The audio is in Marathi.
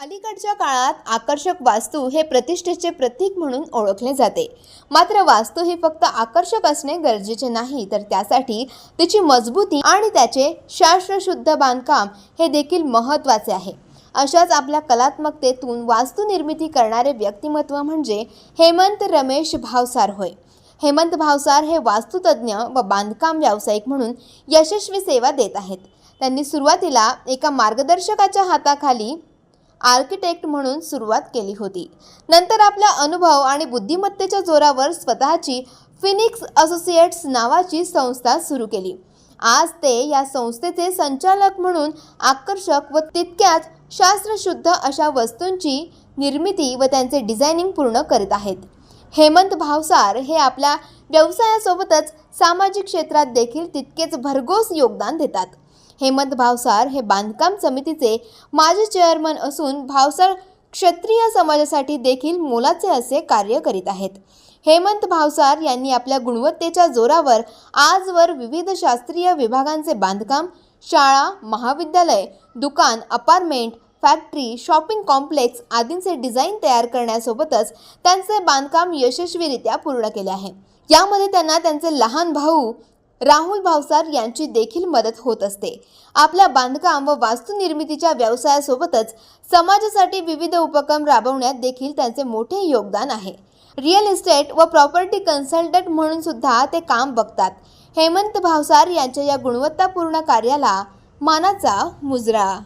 अलीकडच्या काळात आकर्षक वास्तू हे प्रतिष्ठेचे प्रतीक म्हणून ओळखले जाते. मात्र वास्तू ही फक्त आकर्षक असणे गरजेचे नाही तर त्यासाठी तिची मजबूती आणि त्याचे शास्त्रशुद्ध बांधकाम हे देखील महत्त्वाचे आहे. अशाच आपल्या कलात्मकतेतून वास्तू निर्मिती करणारे व्यक्तिमत्व म्हणजे हेमंत रमेश भावसार होय. हेमंत भावसार हे वास्तुतज्ञ व बांधकाम व्यावसायिक म्हणून यशस्वी सेवा देत आहेत. त्यांनी सुरुवातीला एका मार्गदर्शकाच्या हाताखाली आर्किटेक्ट म्हणून सुरुवात केली होती. नंतर आपल्या अनुभव आणि बुद्धिमत्तेच्या जोरावर स्वतःची फिनिक्स असोसिएट्स नावाची संस्था सुरू केली. आज ते या संस्थेचे संचालक म्हणून आकर्षक व तितक्याच शास्त्रशुद्ध अशा वस्तूंची निर्मिती व त्यांचे डिझायनिंग पूर्ण करीत आहेत. हेमंत भावसार हे आपल्या व्यवसायासोबतच सामाजिक क्षेत्रात देखील तितकेच भरघोस योगदान देतात. हेमंत भावसार हे बांधकाम समितीचे माजी चेअरमन असून भावसार क्षत्रिय समाजासाठी देखील मोलाचे असे कार्य करीत आहेत. हेमंत भावसार यांनी आपल्या गुणवत्तेच्या जोरावर आजवर विविध शास्त्रीय विभागांचे बांधकाम शाळा महाविद्यालय दुकान अपार्टमेंट फॅक्टरी शॉपिंग कॉम्प्लेक्स आदींचे डिझाईन तयार करण्यासोबतच त्यांचे बांधकाम यशस्वीरित्या पूर्ण केले आहे. यामध्ये त्यांना त्यांचे लहान भाऊ राहुल भावसार यांची देखील मदत होत असते. आपल्या बांधकाम व वास्तू निर्मितीच्या व्यवसायासोबतच समाजासाठी विविध उपक्रम राबवण्यात देखील त्यांचे मोठे योगदान आहे. रिअल इस्टेट व प्रॉपर्टी कन्सल्टंट म्हणून सुद्धा ते काम बघतात. हेमंत भावसार यांच्या या गुणवत्तापूर्ण कार्याला मानाचा मुजरा.